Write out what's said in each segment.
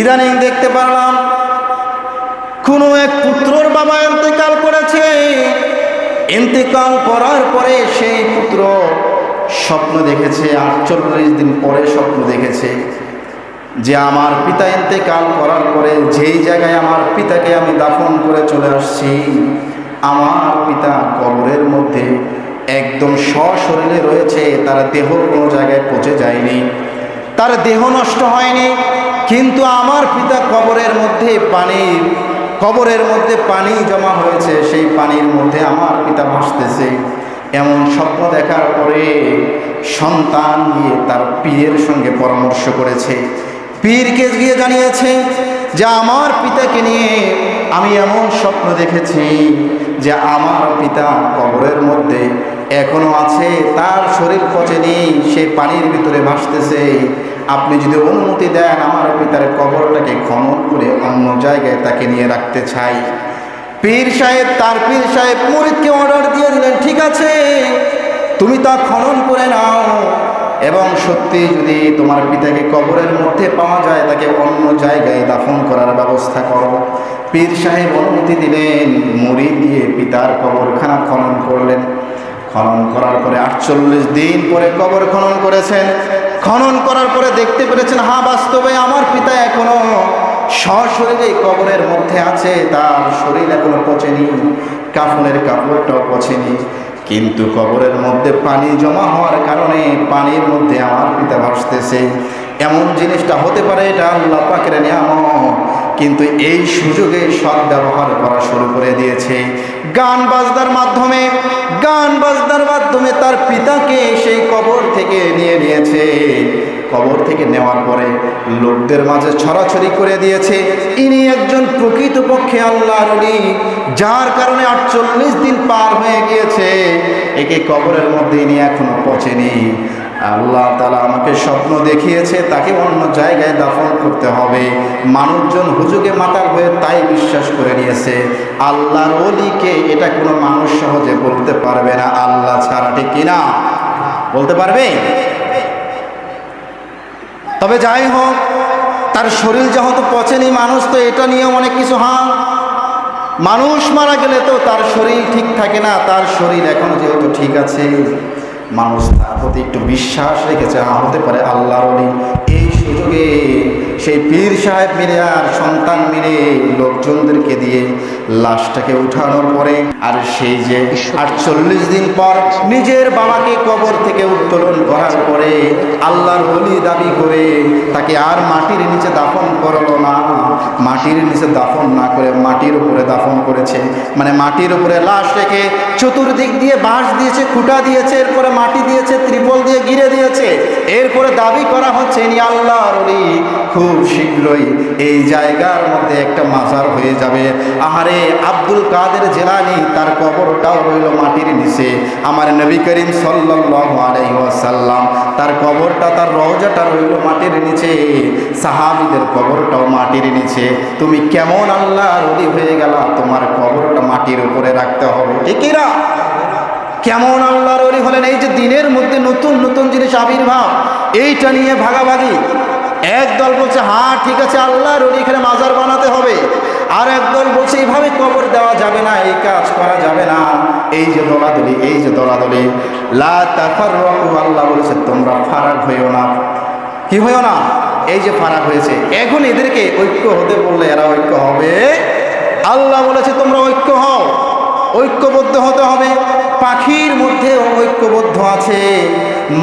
ইদানিং দেখতে পারলাম, কোনো এক পুত্রর বাবা ইন্তেকাল করেছে। ইন্তেকাল করার পরে সেই পুত্র স্বপ্ন দেখেছে আটচল্লিশ দিন পরে স্বপ্ন দেখেছে যে আমার পিতা ইন্তেকাল করার পরে যেই জায়গায় আমার পিতাকে আমি দাফন করে চলে আসছি, আমার পিতা কবরের মধ্যে একদম সশরীরে রয়েছে, তার দেহ কোনো জায়গায় পচে যায়নি। তার দেহ নষ্ট হয়নি, কিন্তু আমার পিতা কবরের মধ্যে পানির কবরের মধ্যে পানি জমা হয়েছে, সেই পানির মধ্যে আমার পিতা ভাসতেছে এমন স্বপ্ন দেখার পরে সন্তান গিয়ে তার পীরের সঙ্গে পরামর্শ করেছে। পীরকে গিয়ে জানিয়েছে যে, আমার পিতাকে নিয়ে আমি এমন স্বপ্ন দেখেছি যে, আমার পিতা কবরের মধ্যে এখনও আছে, তার শরীর পচেনি সে পানির ভিতরে ভাসতেছে। আপনি যদি অনুমতি দেন, আমার পিতার কবরটাকে খনন করে অন্য জায়গায় তাকে নিয়ে রাখতে চাই। পীর সাহেব, তার পীর সাহেব মুরিদকে অর্ডার দিয়ে দিলেন, ঠিক আছে, তুমি তা খনন করে নাও। এবং সত্যি যদি তোমার পিতাকে কবরের মধ্যে পাওয়া যায়, তাকে অন্য জায়গায় দাফন করার ব্যবস্থা করো। পীর সাহেব অনুমতি দিলেন, মুড়ি দিয়ে পিতার কবরখানা খনন করলেন। খনন করার পরে আটচল্লিশ দিন পরে কবর খনন করেছেন। খনন করার পরে দেখতে পেরেছেন, হা, বাস্তবে আমার পিতা এখনও সশরীরে কবরের মধ্যে আছে, তার শরীর এখনও পচেনি, কাফনের কাপড়টাও পচেনি। কিন্তু কবরের মধ্যে পানি জমা হওয়ার কারণে পানির মধ্যে আমার পিতা ভাসতেছে। এমন জিনিসটা হতে পারে, এটা আল্লাহ পাকের নিয়ামত। কিন্তু এই সুযোগে সৎ ব্যবহার করা শুরু করে দিয়েছে। গান বাজনার মাধ্যমে, গান বাজনার মাধ্যমে তার পিতাকে সেই কবর থেকে নিয়ে নিয়েছে। কবর থেকে নেওয়ার পরে লোকদের মাঝে ছড়াছড়ি করে দিয়েছে। ইনি একজন প্রকৃতপক্ষে আল্লাহর যার কারণে আটচল্লিশ দিন পার হয়ে গিয়েছে। একে কবরের মধ্যে ইনি এখনও পচেনি। আল্লাহ তালা আমাকে স্বপ্ন দেখিয়েছে, তাকে অন্য জায়গায় দাফন করতে হবে। মানুষজন হুজুগে মাতাল হয়ে তাই বিশ্বাস করে নিয়েছে। আল্লাহর অলিকে এটা কোনো মানুষ সহজে বলতে পারবে না, আল্লাহ ছাড়া, ঠিক কিনা বলতে পারবে? তবে যাই হোক, তার শরীর যেহেতু পচেনি মানুষ, তো এটা নিয়ে অনেক কিছু হাঁ মানুষ মারা গেলে তো তার শরীর ঠিক থাকে না, তার শরীর এখনও যেহেতু ঠিক আছে, মানুষ তার প্রতি একটু বিশ্বাস রেখেছে হ্যাঁ হতে পারে আল্লাহর অলি সেই পীর সাহেব মিলে আর সন্তান মিলে লোকজনদেরকে দিয়ে লাশটাকে উঠানোর পরে আর সেই যে আটচল্লিশ দিন পর নিজের বাবাকে কবর থেকে উত্তোলন করার পরে আল্লাহর অলি দাবি করে তাকে আর মাটির নিচে দাফন করল না, মাটির নিচে দাফন না করে মাটির উপরে দাফন করেছে। মানে মাটির উপরে লাশ রেখে চতুর্দিক দিয়ে বাঁশ দিয়েছে, খুঁটা দিয়েছে, এরপরে মাটি দিয়েছে, ত্রিপল দিয়ে ঘিরে দিয়েছে। এরপরে দাবি করা হচ্ছে, ইনি আল্লাহর অলি খুব শীঘ্রই এই জায়গার মধ্যে একটা মাজার হয়ে যাবে। আহারে আব্দুল কাদের জেলানি, তার কবরটাও রইল মাটির নিচে। আমার নবী করিম ওয়াসাল্লাম, তার কবরটা, তার রওজাটা রইল মাটির নিচে। সাহাবীদের কবরটাও মাটির নিচে। তুমি কেমন আল্লাহর অলি হয়ে গেলা, তোমার কবরটা মাটির উপরে রাখতে হবে। ঠিকই না কেমন আল্লাহর অলি হলেন এই যে দিনের মধ্যে নতুন নতুন জিনিস আবির্ভাব। এইটা নিয়ে ভাগাভাগি। এক দল বলছে হ্যাঁ ঠিক আছে, আল্লাহর অলি এখানে মাজার বানাতে হবে। আর একদল বলছে, এইভাবে কবর দেওয়া যাবে না, এই কাজ করা যাবে না। এই যে দলাদলি, এই যে দলাদলি। লা আল্লাহ বলেছে, তোমরা ফারাক হইও না। কি হইও না? এই যে ফারাক হয়েছে। এখন এদেরকে ঐক্য হতে বললে এরা ঐক্য হবে। আল্লাহ বলেছে, তোমরা ঐক্য হও। ঐক্যবদ্ধ হতে হবে। পাখির মধ্যে ঐক্যবদ্ধ আছে।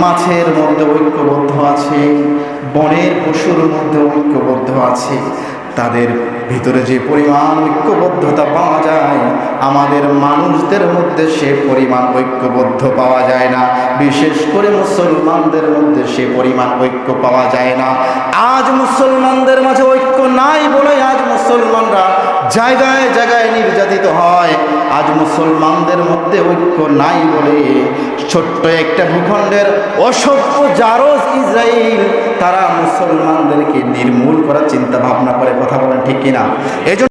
মাছের মধ্যে ঐক্যবদ্ধ আছে, বনের পশুর মধ্যে ঐক্যবদ্ধ আছে। তাদের ভিতরে যে পরিমাণ ঐক্যবদ্ধতা পাওয়া যায়, আমাদের মানুষদের মধ্যে সে পরিমাণ ঐক্যবদ্ধ পাওয়া যায় না। বিশেষ করে মুসলমানদের মধ্যে সে পরিমাণ ঐক্য পাওয়া যায় না। আজ মুসলমানদের মাঝে ঐক্য নাই বলে আজ মুসলমানরা জায়গায় জায়গায় আজ মুসলমানদের মধ্যে ঐক্য নাই বলে ছোট্ট একটা ভূখণ্ডের অসভ্য জারজ ইসরায়েল তারা মুসলমানদেরকে নির্মূল করার চিন্তা ভাবনা করে, কথা বলেন ঠিক কিনা? এই